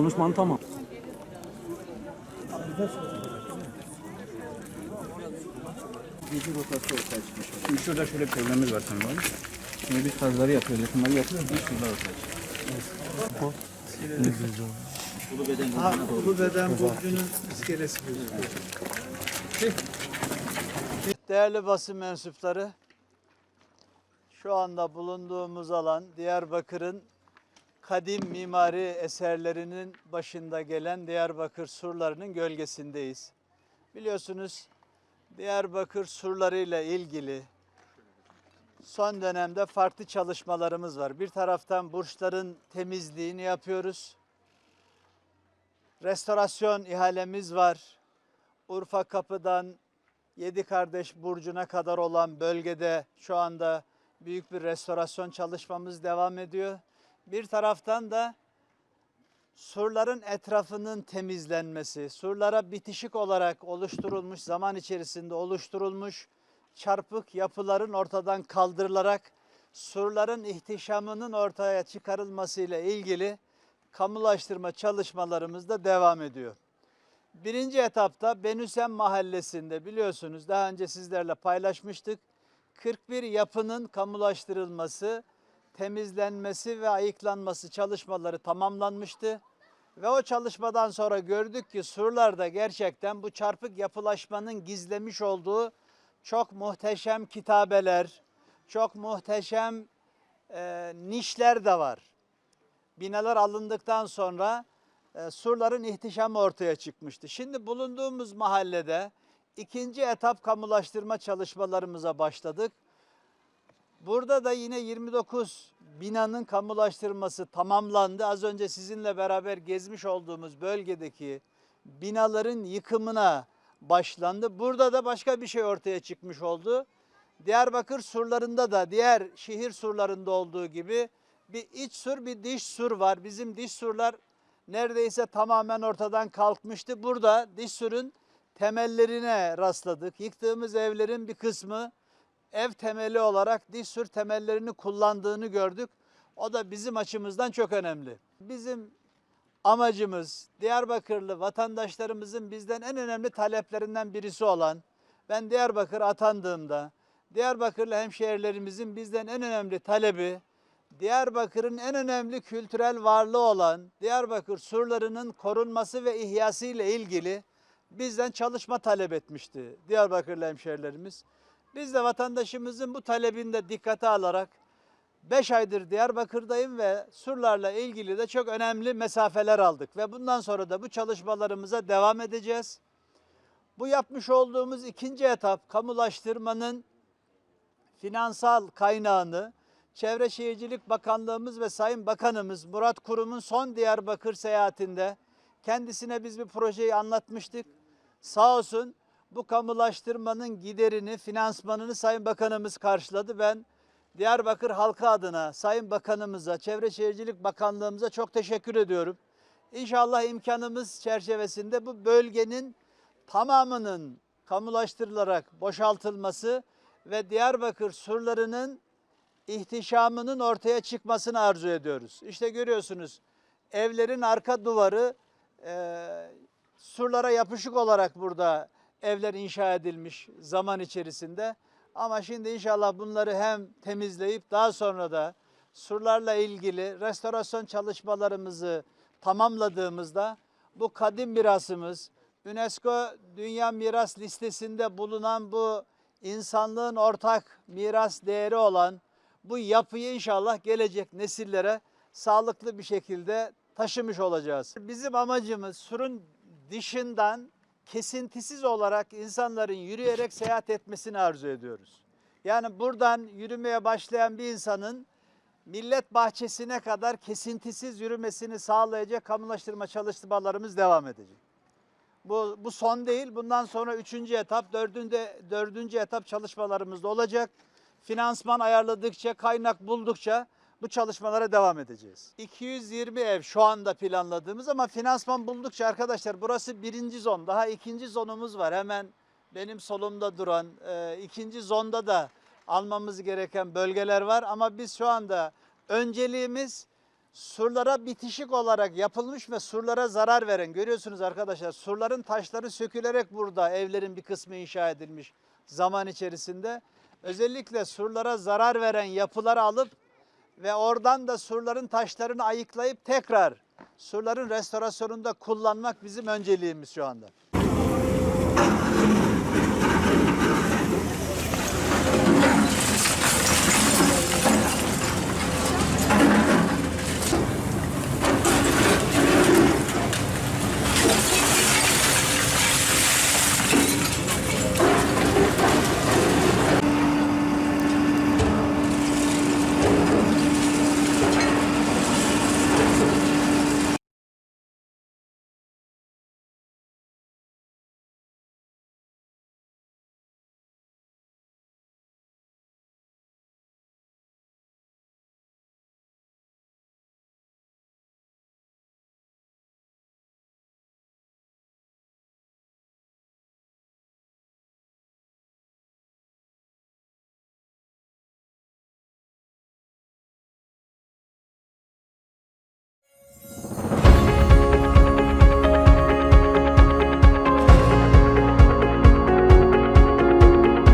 Konuşman tamam. Gece rotası ortaya çıkmış. Şimdi şurada şöyle bir problemimiz var sanırım. Şimdi biz kazıları yapıyoruz, yakınları yapıyoruz. Bir şurada ortaya çıkıyor. Ha, Ulu Beden Burcu'nun iskelesi gözüküyor. Değerli basın mensupları, şu anda bulunduğumuz alan Diyarbakır'ın kadim mimari eserlerinin başında gelen Diyarbakır surlarının gölgesindeyiz. Biliyorsunuz Diyarbakır surları ile ilgili son dönemde farklı çalışmalarımız var. Bir taraftan burçların temizliğini yapıyoruz. Restorasyon ihalemiz var. Urfa Kapı'dan Yedi Kardeş Burcu'na kadar olan bölgede şu anda büyük bir restorasyon çalışmamız devam ediyor. Bir taraftan da surların etrafının temizlenmesi, surlara bitişik olarak oluşturulmuş, zaman içerisinde oluşturulmuş çarpık yapıların ortadan kaldırılarak surların ihtişamının ortaya çıkarılması ile ilgili kamulaştırma çalışmalarımız da devam ediyor. Birinci etapta Benüsem Mahallesi'nde biliyorsunuz daha önce sizlerle paylaşmıştık. 41 yapının kamulaştırılması, temizlenmesi ve ayıklanması çalışmaları tamamlanmıştı. Ve o çalışmadan sonra gördük ki surlarda gerçekten bu çarpık yapılaşmanın gizlemiş olduğu çok muhteşem kitabeler, çok muhteşem e, nişler de var. Binalar alındıktan sonra e, surların ihtişamı ortaya çıkmıştı. Şimdi bulunduğumuz mahallede ikinci etap kamulaştırma çalışmalarımıza başladık. Burada da yine 29 binanın kamulaştırması tamamlandı. Az önce sizinle beraber gezmiş olduğumuz bölgedeki binaların yıkımına başlandı. Burada da başka bir şey ortaya çıkmış oldu. Diyarbakır surlarında da diğer şehir surlarında olduğu gibi bir iç sur bir dış sur var. Bizim dış surlar neredeyse tamamen ortadan kalkmıştı. Burada dış surun temellerine rastladık. Yıktığımız evlerin bir kısmı ev temeli olarak dış sur temellerini kullandığını gördük. O da bizim açımızdan çok önemli. Bizim amacımız Diyarbakırlı vatandaşlarımızın bizden en önemli taleplerinden birisi olan ben Diyarbakır atandığımda Diyarbakırlı hemşehrilerimizin bizden en önemli talebi Diyarbakır'ın en önemli kültürel varlığı olan Diyarbakır surlarının korunması ve ihyası ile ilgili bizden çalışma talep etmişti Diyarbakırlı hemşehrilerimiz. Biz de vatandaşımızın bu talebini de dikkate alarak 5 aydır Diyarbakır'dayım ve surlarla ilgili de çok önemli mesafeler aldık ve bundan sonra da bu çalışmalarımıza devam edeceğiz. Bu yapmış olduğumuz ikinci etap kamulaştırmanın finansal kaynağını Çevre Şehircilik Bakanlığımız ve Sayın Bakanımız Murat Kurum'un son Diyarbakır seyahatinde kendisine biz bir projeyi anlatmıştık. Sağ olsun bu kamulaştırmanın giderini, finansmanını Sayın Bakanımız karşıladı. Ben Diyarbakır halkı adına Sayın Bakanımıza, Çevre Şehircilik Bakanlığımıza çok teşekkür ediyorum. İnşallah imkanımız çerçevesinde bu bölgenin tamamının kamulaştırılarak boşaltılması ve Diyarbakır surlarının ihtişamının ortaya çıkmasını arzu ediyoruz. İşte görüyorsunuz evlerin arka duvarı e, surlara yapışık olarak burada evler inşa edilmiş zaman içerisinde. Ama şimdi inşallah bunları hem temizleyip daha sonra da surlarla ilgili restorasyon çalışmalarımızı tamamladığımızda bu kadim mirasımız UNESCO Dünya Miras Listesi'nde bulunan bu insanlığın ortak miras değeri olan bu yapıyı inşallah gelecek nesillere sağlıklı bir şekilde taşımış olacağız. Bizim amacımız surun dışından kesintisiz olarak insanların yürüyerek seyahat etmesini arzu ediyoruz. Yani buradan yürümeye başlayan bir insanın millet bahçesine kadar kesintisiz yürümesini sağlayacak kamulaştırma çalışmalarımız devam edecek. Bu, bu son değil. Bundan sonra üçüncü etap, dördüncü, dördüncü etap çalışmalarımız da olacak. Finansman ayarladıkça, kaynak buldukça bu çalışmalara devam edeceğiz. 220 ev şu anda planladığımız ama finansman buldukça arkadaşlar burası birinci zon. Daha ikinci zonumuz var. Hemen benim solumda duran e, ikinci zonda da almamız gereken bölgeler var. Ama biz şu anda önceliğimiz surlara bitişik olarak yapılmış ve surlara zarar veren görüyorsunuz arkadaşlar surların taşları sökülerek burada evlerin bir kısmı inşa edilmiş zaman içerisinde. Özellikle surlara zarar veren yapıları alıp ve oradan da surların taşlarını ayıklayıp tekrar surların restorasyonunda kullanmak bizim önceliğimiz şu anda.